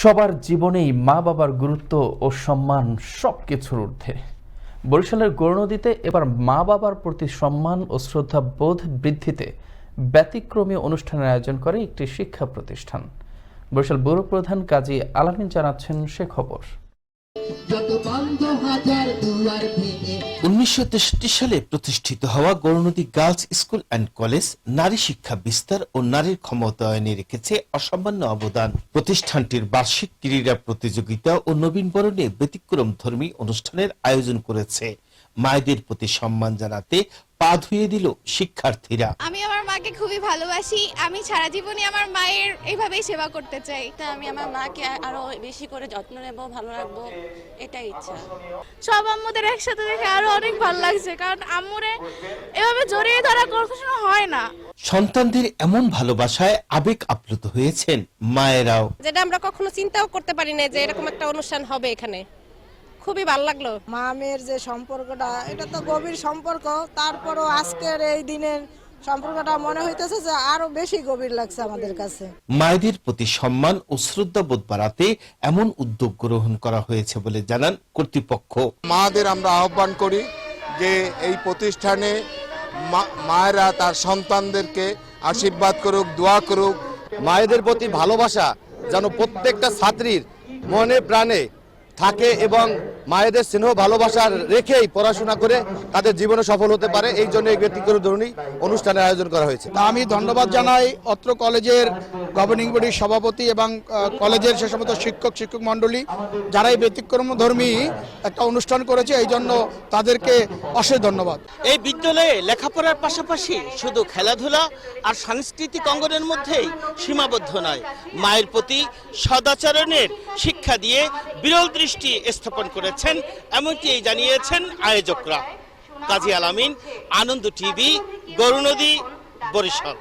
সবার জীবনেই মা বাবার গুরুত্ব ও সম্মান সব কিছুর ঊর্ধ্বে। বরিশালের গৌরনদীতে এবার মা বাবার প্রতি সম্মান ও শ্রদ্ধা বোধ বৃদ্ধিতে ব্যতিক্রমী অনুষ্ঠানের আয়োজন করে একটি শিক্ষা প্রতিষ্ঠান। বরিশাল ব্যুরো প্রধান কাজী আলামিন জানাচ্ছেন সে খবর। উনিশশো তেষট্টি সালে প্রতিষ্ঠিত হওয়া Gournadi girls school and college নারী শিক্ষা বিস্তার ও নারীর ক্ষমতায়নে রেখেছে অসামান্য অবদান। প্রতিষ্ঠানটির বার্ষিক ক্রীড়া প্রতিযোগিতা ও নবীনবরণে ব্যতিক্রম ধর্মী অনুষ্ঠানের আয়োজন করেছে। মায়েদের প্রতি সম্মান জানাতে পা ধুয়ে দিল শিক্ষার্থীরা। আমি আমার মাকে খুবই ভালোবাসি। আমি সারা জীবনে আমার মায়ের এইভাবেই সেবা করতে চাই। তা আমি আমার মাকে আরও বেশি করে যত্ন নেব ভালো রাখব এটাই ইচ্ছা। সব আম্মুদের একসাথে দেখে আরও অনেক ভালো লাগছে কারণ আম্মুরে এভাবে জড়িয়ে ধরা কখনো হয় না। সন্তানদের এমন ভালোবাসায় আবেগ আপ্লুত হয়েছেন মায়েরাও। যেটা আমরা কখনো চিন্তাও করতে পারি না যে এরকম একটা অনুষ্ঠান হবে এখানে। খুবই ভালো লাগল। মা মেয়ের যে সম্পর্কটা এটা তো গভীর সম্পর্ক। তারপরও আজকের এই দিনের সম্পর্কটা মনে হইতেছে যে আরও বেশি গভীর লাগছে আমাদের কাছে। মায়েদের প্রতি সম্মান ও শ্রদ্ধাবোধ বাড়াতে এমন উদ্যোগ গ্রহণ করা হয়েছে বলে জানান কর্তৃপক্ষ। মাদের আমরা আহ্বান করি যে এই প্রতিষ্ঠানে মা- মায়েরা তার সন্তানদেরকে আশীর্বাদ করুক দোয়া করুক। মায়েদের প্রতি ভালোবাসা যেন প্রত্যেকটা ছাত্রীর মনে প্রাণে থাকে এবং মায়েদের স্নেহ ভালোবাসা রেখেই পড়াশোনা করে তাদের জীবনে সফল হতে পারে। এই জন্য এই ব্যক্তিগত ধরনের অনুষ্ঠানের আয়োজন করা হয়েছে। তা আমি ধন্যবাদ জানাই অত্র কলেজের গভর্নিং বডির সভাপতি এবং কলেজের সে সমস্ত শিক্ষক শিক্ষক মণ্ডলী যারা এই ব্যতিক্রম ধর্মী একটা অনুষ্ঠান করেছে এই জন্য তাদেরকে অশেষ ধন্যবাদ। এই বিদ্যালয়ে লেখাপড়ার পাশাপাশি শুধু খেলাধুলা আর সাংস্কৃতিক অঙ্গনের মধ্যেই সীমাবদ্ধ নয়। মায়ের প্রতি সদাচরণের শিক্ষা দিয়ে বিরল দৃষ্টি স্থাপন করেছেন এমনটি জানিয়েছেন আয়োজকরা। কাজী আলামিন আনন্দ টিভি গরুনদী বরিশাল।